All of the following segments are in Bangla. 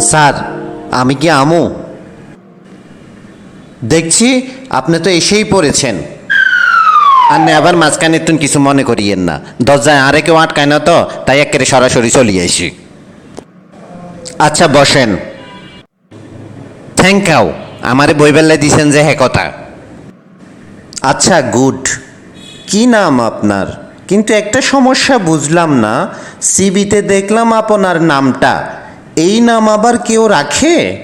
স্যার, আমি কি আমু? দেখছি আপনি তো এসেই পড়েছেন। আর না আবার মাঝখানে তুন কিছু মনে করিয়েন না। দরজায় আরে কেউ আটকায় না তো, তাই একেবারে সরাসরি চলে আসি। আচ্ছা বসেন। থ্যাংক ইউ আমারে বইবেলা দিছেন যে হ্যাঁ কথা। আচ্ছা গুড। কি নাম আপনার? কিন্তু একটা সমস্যা বুঝলাম না। সিবিতে দেখলাম আপনার নামটা। এই নাম আবার কেউ রাখে?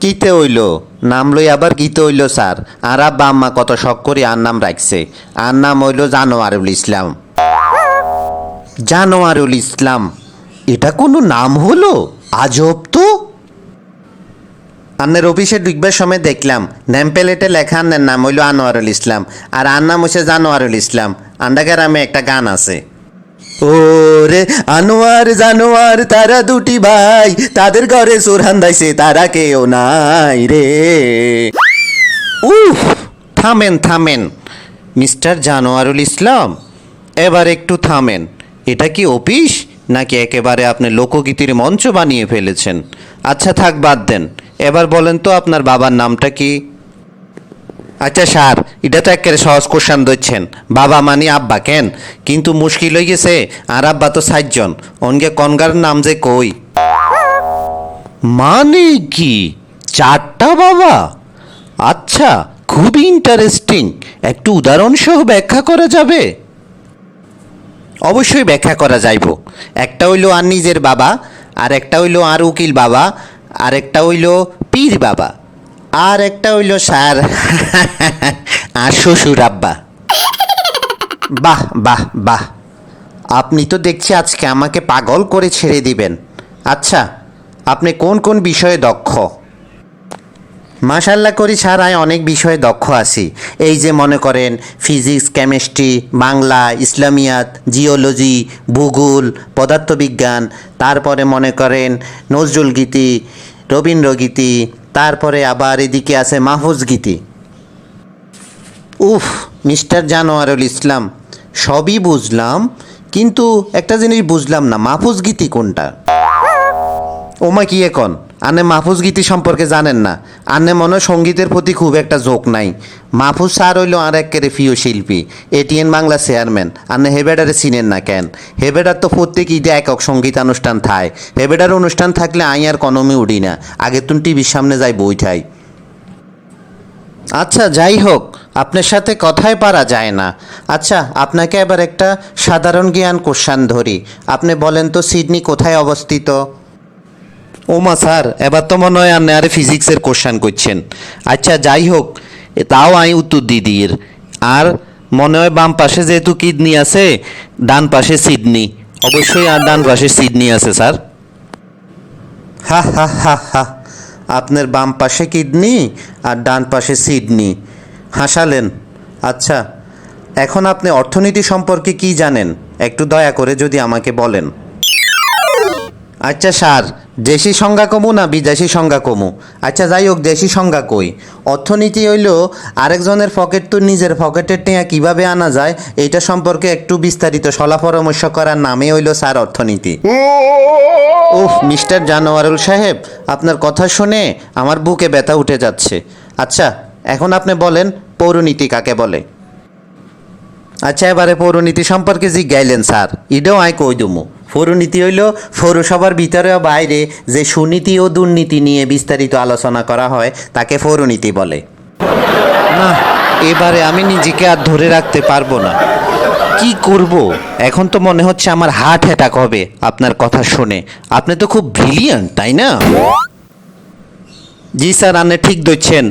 কিতে হইল? নাম লই আবার কিতে হইল, স্যার। আর আব্বা আম্মা কত শখ করে আর নাম রাখছে। আর নাম হইল জানোয়ারুল ইসলাম। জানোয়ারুল ইসলাম। এটা কোনো নাম হলো? আজব তো। আপনার অফিসে ঢুকবার সময় দেখলাম, নেম প্লেটে লেখা আন্নের নাম হইল আনোয়ারুল ইসলাম। আর আর নাম হচ্ছে জানোয়ারুল ইসলাম। আন্ডা গ্রামে একটা গান আছে। ও রে আনোয়ার জানোয়ার, তারা দুটি ভাই, তাদের ঘরে সুরহান দাইছে তারা কেউ নাই রে। উফ, থামেন থামেন। মিস্টার জানোয়ারুল ইসলাম, এবার একটু থামেন। এটা কি অফিস? নাকি একেবারে আপনি লোকগীতির মঞ্চ বানিয়ে ফেলেছেন? আচ্ছা থাক, বাদ দেন। এবার বলেন তো আপনার বাবার নামটা কি? আচ্ছা স্যার এটা তো একেবারে সহজ কোশ্চান দিচ্ছেন বাবা মানি আব্বা কেন? কিন্তু মুশকিল হয়ে গেছে, আর আব্বা তো সাতজন। অনকে কনগার নাম যে কই? মানে কি? চারটা বাবা? আচ্ছা খুবই ইন্টারেস্টিং একটু উদাহরণসহ ব্যাখ্যা করা যাবে? অবশ্যই ব্যাখ্যা করা যাইব। একটা হইল আর নিজের বাবা, আর একটা হইল আর উকিল বাবা, আর একটা হইল পীর বাবা। আর একটা হইল স্যার। আর শ্বশুর আব্বা। বাহ বাহ বাহ। আপনি তো দেখছি আজকে আমাকে পাগল করে ছেড়ে দিবেন। আচ্ছা আপনি কোন কোন বিষয়ে দক্ষ? মাশাল্লাহ করি ছাড়াই অনেক বিষয়ে দক্ষ আছি। এই যে মনে করেন, ফিজিক্স, কেমিস্ট্রি, বাংলা, ইসলামিয়াত, জিওলজি, ভূগোল, পদার্থবিজ্ঞান, তারপরে মনে করেন নজরুল গীতি, রবীন্দ্রগীতি তারপরে আবার এদিকে আছে মাহফুজ গীতি। উফ, মিস্টার জানোয়ারুল ইসলাম, সবই বুঝলাম, কিন্তু একটা জিনিস বুঝলাম না, মাহফুজ গীতি কোনটা? ওমা, কি এখন? আনে মাহফুজ গীতি সম্পর্কে জানেন না। আনে মনে সঙ্গীতের প্রতি খুব একটা ঝোঁক নাই। মাহফুজ স্যার হইল আর একেবারে প্রিয় শিল্পী। ATN Bangla chairman. আনে হেবেডারে চিনেন না কেন? হেবেডার তো প্রত্যেক ঈদে একক সঙ্গীতানুষ্ঠান থায়। হেবেডার অনুষ্ঠান থাকলে আই আর কনমি উঠি না। আগে তুন টিভির সামনে যাই বই ঠাই। আচ্ছা যাই হোক, আপনার সাথে কথাই পারা যায় না। আচ্ছা আপনাকে এবার একটা সাধারণ জ্ঞান কোশ্চান ধরি। আপনি বলেন তো, সিডনি কোথায় অবস্থিত? ওমা স্যার, এবার তো মনে হয় আপনি আরে ফিজিক্সের কোশ্চান করছেন। আচ্ছা যাই হোক তাও আমি উত্তর দিই দিয়ের। আর মনে হয় বাম পাশে যেহেতু কিডনি আছে, ডান পাশে সিডনি। অবশ্যই আর ডান পাশে সিডনি আছে, স্যার। হা হা হা হা। আপনার বাম পাশে কিডনি আর ডান পাশে সিডনি। হাসালেন। আচ্ছা এখন আপনি অর্থনীতি সম্পর্কে কি জানেন? একটু দয়া করে যদি আমাকে বলেন। আচ্ছা স্যার, দেশি সংজ্ঞা কমু না বিদেশি সংজ্ঞা কমু? আচ্ছা যাই হোক, দেশি সংজ্ঞা কই? অর্থনীতি হইল আরেকজনের পকেট তো নিজের পকেটের টেয়া কীভাবে আনা যায়, এইটা সম্পর্কে একটু বিস্তারিত সলা পরামর্শ করার নামে হইল স্যার অর্থনীতি। উফ, মিস্টার জানোয়ারুল সাহেব, আপনার কথা শুনে আমার বুকে ব্যথা উঠে যাচ্ছে। আচ্ছা এখন আপনি বলেন, পৌরনীতি কাকে বলে? আচ্ছা এবারে পৌরনীতি সম্পর্কে জিজ্ঞাইলেন স্যার। এটাও আয় কই দুমু? পৌরনীতি হইল পৌরসভার ভিতরে ও বাইরে যে সুনীতি ও দুর্নীতি নিয়ে বিস্তারিত আলোচনা করা হয়, তাকে পৌরনীতি বলে। না, এবারে আমি নিজেকে আর ধরে রাখতে পারব না। কি করব? এখন তো মনে হচ্ছে আমার হার্ট অ্যাটাক হবে আপনার কথা শুনে। আপনি তো খুব ব্রিলিয়ান্ট তাই না? জি স্যার, আপনি ঠিক ধরছেন।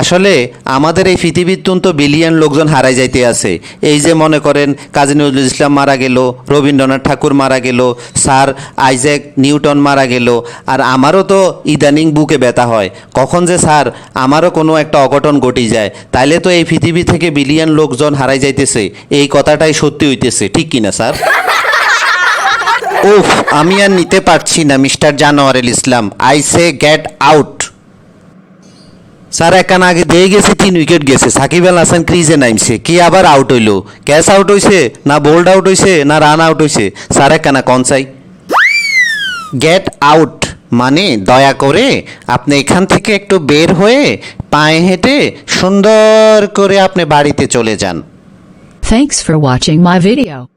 আসলে আমাদের এই পৃথিবীর তো বিলিয়ন লোকজন হারাই যাইতে আছে। এই যে মনে করেন কাজী নজরুল ইসলাম মারা গেল, রবীন্দ্রনাথ ঠাকুর মারা গেল, স্যার আইজ্যাক নিউটন মারা গেল, আর আমারও তো ইদানিং বুকে ব্যথা হয়। কখন যে স্যার আমারও কোনো একটা অঘটন ঘটি যায়। তাইলে তো এই পৃথিবী থেকে বিলিয়ন লোকজন হারাই যাইতেছে। এই কথাটাই সত্যি হইতেছে, ঠিক কিনা স্যার? উফ, আমি আর নিতে পারছি না, mister জানোয়ারুল Islam. I say get out sir, একান আগে দিয়ে গেছে, তিন উইকেট গেছে। সাকিব আল হাসান ক্রিজে নামছে। কি আবার আউট হইল? ক্যাচ আউট হইছে না বোল্ড আউট হইছে না রান আউট হইছে? স্যার, একানা কন চাই গেট আউট মানে দয়া করে আপনি এখান থেকে একটু বের হয়ে পায়ে হেঁটে সুন্দর করে আপনি বাড়িতে চলে যান। Thanks for watching my video.